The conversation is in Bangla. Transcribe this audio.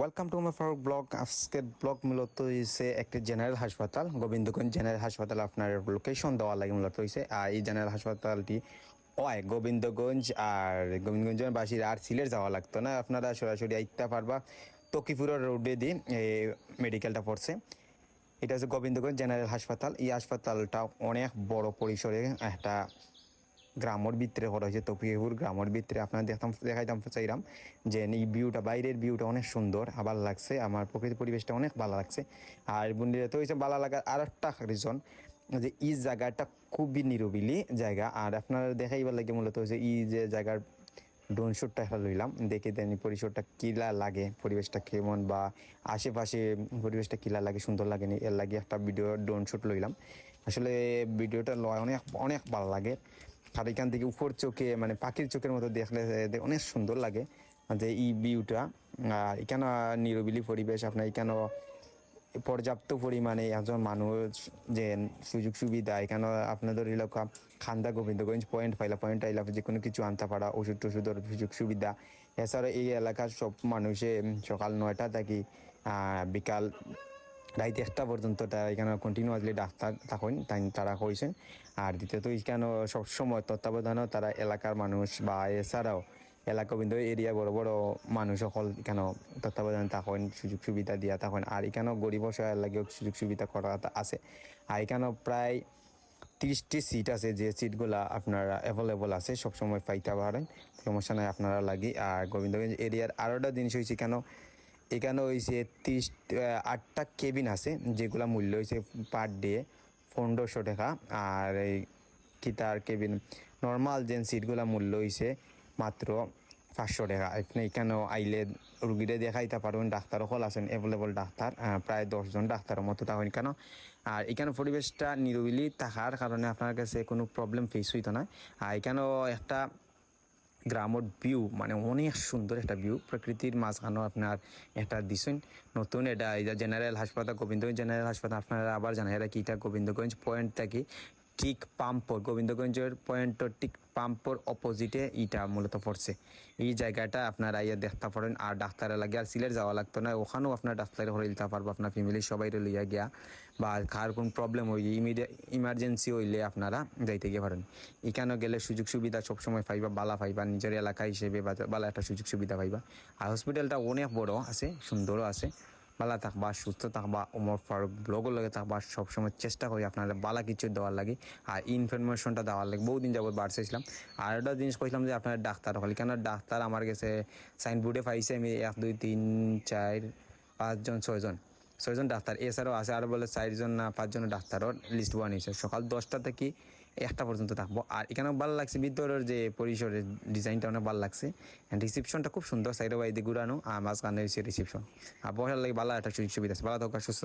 Welcome to my Farooq blog আজকের ব্লগ মূলত হয়েছে একটি জেনারেল হাসপাতাল, গোবিন্দগঞ্জ জেনারেল হাসপাতাল। আপনার লোকেশন দেওয়া লাগে মূলত হয়েছে আর এই জেনারেল হাসপাতালটি হয় গোবিন্দগঞ্জ, আর গোবিন্দগঞ্জের বাসীর আর সিলেট যাওয়া লাগতো না। আপনারা সরাসরি আইতে পারবা। তকিপুরের রোডে দিয়ে এই মেডিকেলটা পড়ছে। এটা হচ্ছে গোবিন্দগঞ্জ জেনারেল হাসপাতাল। এই হাসপাতালটা অনেক বড় পরিসরে একটা গ্রামের ভিতরে করা হয়েছে তপিহুর গ্রামের ভিতরে আপনার দেখতাম দেখাইতাম চাইলাম যে এই ভিউটা বাইরের ভিউটা অনেক সুন্দর, আবার লাগছে, আমার প্রকৃতি পরিবেশটা অনেক ভালো লাগছে। আর বন্ধুরা, তো হয়েছে ভালো লাগার আর একটা রিজন যে এই জায়গাটা খুবই নিরবিলি জায়গা। আর আপনারা দেখাইবার লাগে মূলত হচ্ছে এই যে জায়গার একটা লইলাম, দেখে দেন পরিসরটা কিলা লাগে, পরিবেশটা কেমন বা আশেপাশে পরিবেশটা কিলা লাগে, সুন্দর লাগে নি। এর লাগে একটা ভিডিও ড্রোন শ্যুট লইলাম। আসলে ভিডিওটা লয় অনেক অনেক ভালো লাগে। আর এখান থেকে উপর চোখে মানে পাখির চোখের মতো দেখলে অনেক সুন্দর লাগে যে এই ভিউটা আর এখানে নিরবিলি পরিবেশ, আপনার এখানে পর্যাপ্ত পরিমাণে একজন মানুষ যে সুযোগ সুবিধা, এখানে আপনাদের এলাকা খান্দা গোবিন্দগঞ্জ পয়েন্ট পাইলা পয়েন্ট আইলা যে কোনো কিছু আনতে পারা, ওষুধ টষুধের সুযোগ সুবিধা। এছাড়া এই এলাকার সব মানুষে সকাল নয়টা থাকি বিকাল রাত একটা পর্যন্ত তারা এখানে কন্টিনিউয়াসলি ডাক্তার থাকেন, তাই তারা কইছেন আর দ্বিতীয়ত এখানে সবসময় তত্ত্বাবধানও তারা এলাকার মানুষ বা এছাড়াও এলাকা বিন্দু এরিয়া বড় বড় মানুষ সকল এখানে তত্ত্বাবধান থাকেন, সুযোগ সুবিধা দিয়া থাকেন। আর এখানেও গরিব অসহায় লাগেও সুযোগ সুবিধা করা আছে। আর এখানেও প্রায় তিরিশটি সিট আছে, যে সিটগুলা আপনারা অ্যাভেলেবল আছে, সবসময় পাইতে পারেন। সমস্যা নাই, আপনারা লাগি। আর গোবিন্দগঞ্জ এরিয়ার আরও একটা জিনিস হয়েছে কেন এখানে হয়েছে তিরিশ আটটা কেবিন আছে, যেগুলা মূল্য হয়েছে পার ডে পনেরোশো টাকা। আর এই কিতার কেবিন, নর্মাল যে সিটগুলা মূল্য হয়েছে মাত্র পাঁচশো টাকা। আপনি এখানেও আইলে রুগীরে দেখাইতে পারবেন ডাক্তার সকল আছেন অ্যাভেলেবল ডাক্তার প্রায় দশজন ডাক্তারের মতো তখন কেন? আর এখানে পরিবেশটা নিরবিলি থাকার কারণে আপনার কাছে কোনো প্রবলেম ফেস হইতো না। আর এখানেও একটা গ্রামের ভিউ মানে অনেক সুন্দর একটা ভিউ প্রকৃতির মাঝখানেও আপনার একটা দিছেন। নতুন এটা, এই যে জেনারেল হাসপাতাল, গোবিন্দগঞ্জ জেনারেল হাসপাতাল, আপনারা আবার জানাই এটা কি এটা গোবিন্দগঞ্জ পয়েন্ট থেকে ঠিক পাম্পর, গোবিন্দগঞ্জের পয়েন্টর ঠিক পাম্পর অপোজিটে ইটা মূলত পড়ছে। এই জায়গাটা আপনারা ইয়ে দেখতে পারেন। আর ডাক্তারের লাগে আর সিলেট যাওয়া লাগতো না। ওখানেও আপনার ডাক্তারের হয়ে দিতে পারব। আপনার ফ্যামিলির সবাই লইয়া গিয়া বা কার কোন প্রবলেম হইলে ইমিডিয়েট ইমার্জেন্সি হইলে আপনারা যাইতে গিয়ে পারেন। এখানেও গেলে সুযোগ সুবিধা সবসময় পাইবা, বালা পাইবা, নিজের এলাকা হিসেবে বালা একটা সুযোগ সুবিধা পাইবা। আর হসপিটালটা অনেক বড় আছে, সুন্দরও আছে। বালা থাকবা, সুস্থ থাকবা, ওমর ফারুক ব্লগের লগে থাকবা, সবসময় চেষ্টা করি আপনাদের বালা কিছু দেওয়ার লাগে। আর ইনফরমেশনটা দেওয়ার লাগে। বহুদিন যাবত বাড়ছেছিলাম আর একটা জিনিস কইছিলাম যে আপনার ডাক্তার হলে কেন ডাক্তার আমার কাছে সাইনবোর্ডে পাইছে আমি এক, দুই, তিন, চার, পাঁচজন, ছয়জন। ছয়জন ডাক্তার, এছাড়াও আছে আর বলে চারজন না পাঁচজন ডাক্তারও লিস্ট বানিয়েছে সকাল দশটা থেকে একটা পর্যন্ত থাকব। আর এখানেও ভালো লাগছে ভিতরের যে পরিসরের ডিজাইনটা অনেক ভালো লাগছে। রিসিপশনটা খুব সুন্দর, সাইডে বাইদি ঘুরানো, আর মাঝখানে হয়েছে রিসিপশন আর বসার লাগে ভালো একটা সুযোগ সুবিধা আছে। ভালো থাকা সুস্থ